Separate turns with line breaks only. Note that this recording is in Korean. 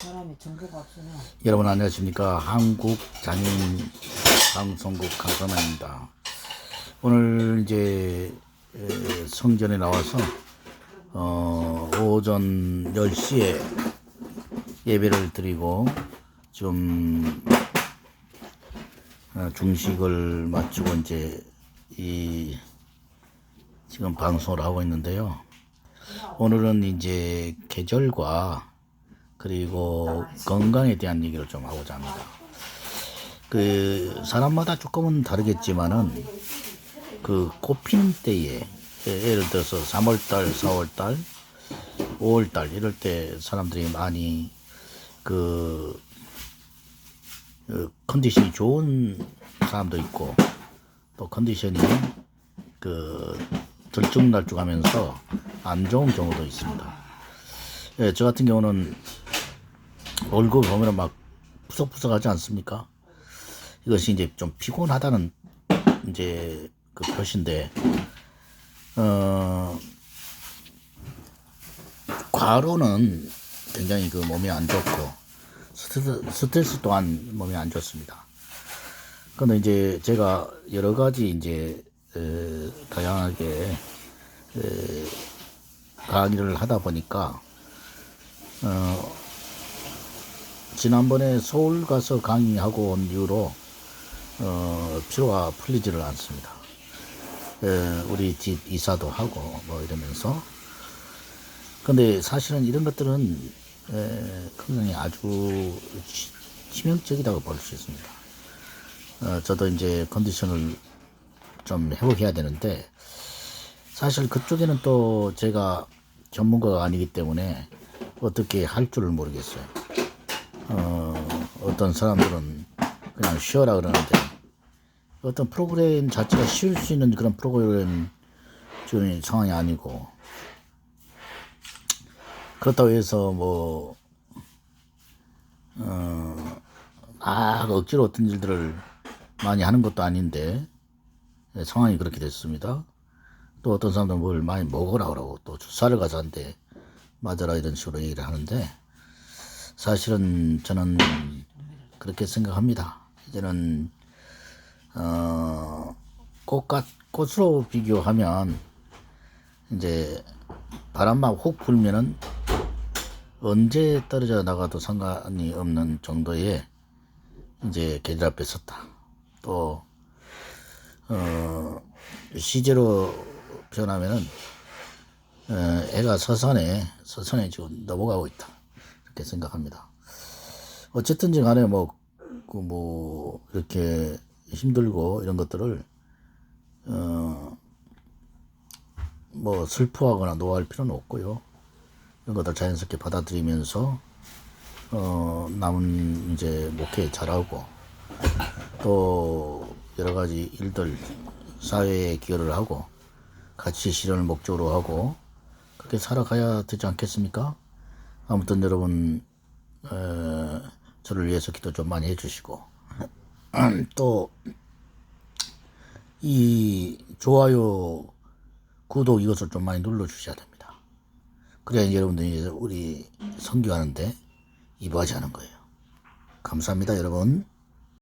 사람이 정보가 없으면
여러분 안녕하십니까? 한국 장인 방송국 강선아입니다. 오늘 이제 에, 성전에 나와서 어, 오전 10시에 예배를 드리고 좀 어, 중식을 마치고 이제 이 지금 방송을 하고 있는데요. 오늘은 이제 계절과 그리고 건강에 대한 얘기를 좀 하고자 합니다. 그 사람마다 조금은 다르겠지만은 그 꽃피는 때에 예, 예를 들어서 3월달, 4월달, 5월달 이럴 때 사람들이 많이 그, 그 컨디션이 좋은 사람도 있고 또 컨디션이 그 들쭉날쭉하면서 안 좋은 경우도 있습니다. 예, 저 같은 경우는 얼굴 보면 막 푸석푸석하지 않습니까? 이것이 이제 좀 피곤하다는 이제 그 표시인데 어 과로는 굉장히 그 몸에 안 좋고 스트레스, 스트레스 또한 몸에 안 좋습니다. 근데 이제 제가 여러 가지 이제 에, 다양하게 에, 강의를 하다 보니까 어, 지난번에 서울 가서 강의하고 온 이후로 어, 피로가 풀리지를 않습니다. 에, 우리 집 이사도 하고 뭐 이러면서 근데 사실은 이런 것들은 에, 굉장히 아주 치- 치명적이라고 볼 수 있습니다. 어, 저도 이제 컨디션을 좀 회복해야 되는데 사실 그쪽에는 또 제가 전문가가 아니기 때문에 어떻게 할 줄을 모르겠어요. 어, 어떤 사람들은 그냥 쉬어라 그러는데 어떤 프로그램 자체가 쉬울 수 있는 그런 프로그램 지금 상황이 아니고 그렇다고 해서 뭐 어, 막 억지로 어떤 일들을 많이 하는 것도 아닌데 예, 상황이 그렇게 됐습니다. 또 어떤 사람들은 뭘 많이 먹으라 그러고 또 주사를 한대 맞아라 이런 식으로 얘기를 하는데 사실은 저는 그렇게 생각합니다. 이제는 어, 꽃과 꽃으로 비교하면 이제 바람만 훅 불면은 언제 떨어져 나가도 상관이 없는 정도의 이제 계절 앞에 섰다. 또 어, 시제로 표현하면은 어, 애가 서산에 서산에 지금 넘어가고 있다 이렇게 생각합니다. 어쨌든지 간에 뭐, 그 뭐, 이렇게 힘들고 이런 것들을, 어, 뭐, 슬퍼하거나 노할 필요는 없고요. 이런 것들 자연스럽게 받아들이면서, 어, 남은 이제 목회 잘하고, 또, 여러 가지 일들, 사회에 기여를 하고, 같이 실현을 목적으로 하고, 그렇게 살아가야 되지 않겠습니까? 아무튼 여러분, 어, 저를 위해서 기도 좀 많이 해주시고 또 이 좋아요, 구독 이것을 좀 많이 눌러주셔야 됩니다. 그래야 여러분들이 우리 선교하는데 이바지 하는 거예요. 감사합니다, 여러분.